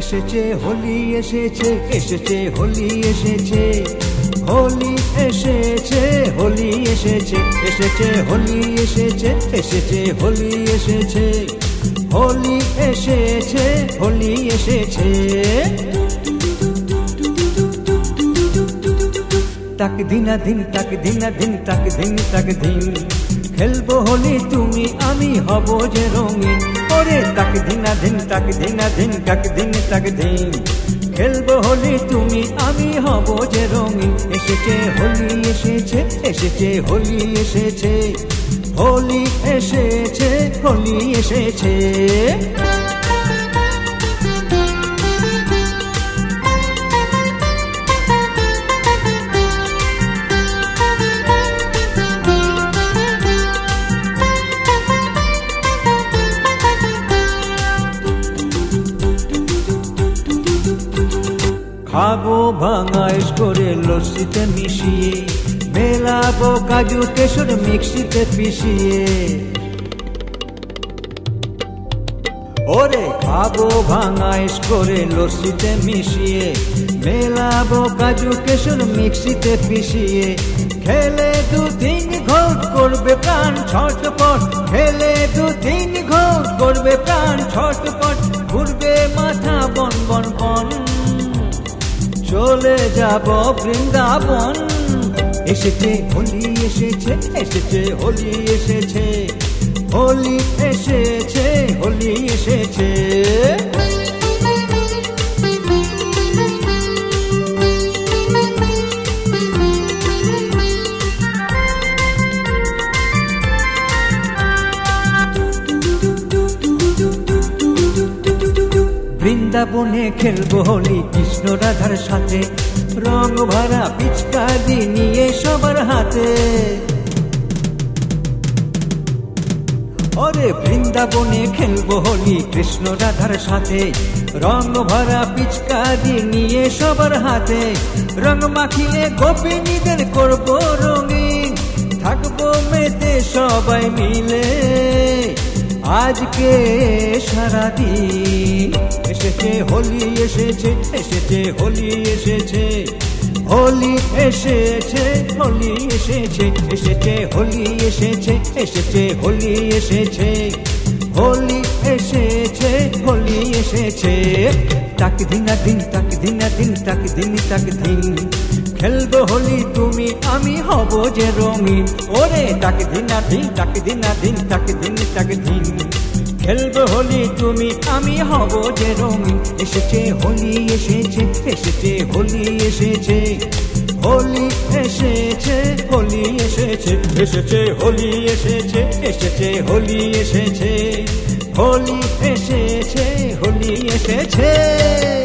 এসেছে, হোলি এসেছে এসেছে, হোলি এসেছে হোলি এসেছে হোলি এসেছে এসেছে, হোলি এসেছে এসেছে, হোলি এসেছে হোলি এসেছে হোলি এসেছে। তাক দিনা দিন, তাক দিনা দিন, তাক দিন তাক দিন। খেলব হলি তুমি, আমি হব যে রঙিন। ওরে তাক দিনা দিন তাক দিনা দিন তাক দিন তাক দিন খেলব হলি তুমি, আমি হব যে রঙিন। এসেছে হোলি, এসেছে এসেছে হোলি এসেছে। হোলি এসেছে, হলি এসেছে। খাব ভাঙাইশ করে লস্যিতে মিশিয়ে, মেলাবো কাজু কেশর মিক্সিতে পিষিয়ে। ওরে, খাব ভাঙাইশ করে লস্যিতে মিশিয়ে, মেলাবো কাজু কেশর মিক্সিতে পিষিয়ে। খেলে দু তিন ঘট করবে প্রাণ ছটপট, খেলে দু তিন ঘট করবে প্রাণ ছটপট। চলে যাব বৃন্দাবন। এসেছে হোলি এসেছে এসেছে হোলি এসেছে। হোলি এসেছে হোলি এসেছে। বৃন্দাবনে খেলব হোলি, কৃষ্ণ রাধার সাথে। রং ভরা পিচকারি নিয়ে সবার হাতে। ওরে বৃন্দাবনে খেলব হোলি, কৃষ্ণ রাধার সাথে। রং ভরা পিচকারি নিয়ে সবার হাতে। রং মাখিয়ে গোপিনীদের করব রঙিন। থাকব মেতে সবাই মিলে। আজকে সারাদিন এসেছে হোলি, এসেছে এসেছে হোলি এসেছে। হোলি এসেছে হোলি এসেছে এসেছে হোলি, এসেছে এসেছে হোলি এসেছে। হোলি এসেছে হোলি এসেছে। তাক দিনা দিন তাক দিনা দিন তাক দিন তাক দিন। খেলব হোলি তুমি, আমি হব যে রঙিন। ওরে তাক দিনা দিন তাক দিনা দিন তাক দিন তাক দিন। খেলব হোলি তুমি, আমি হব যে রঙিন। এসেছে হোলি, এসেছে এসেছে হোলি এসেছে। হোলি এসেছে হোলি এসেছে এসেছে হোলি, এসেছে এসেছে হোলি এসেছে। হোলি এসেছে হোলি এসেছে।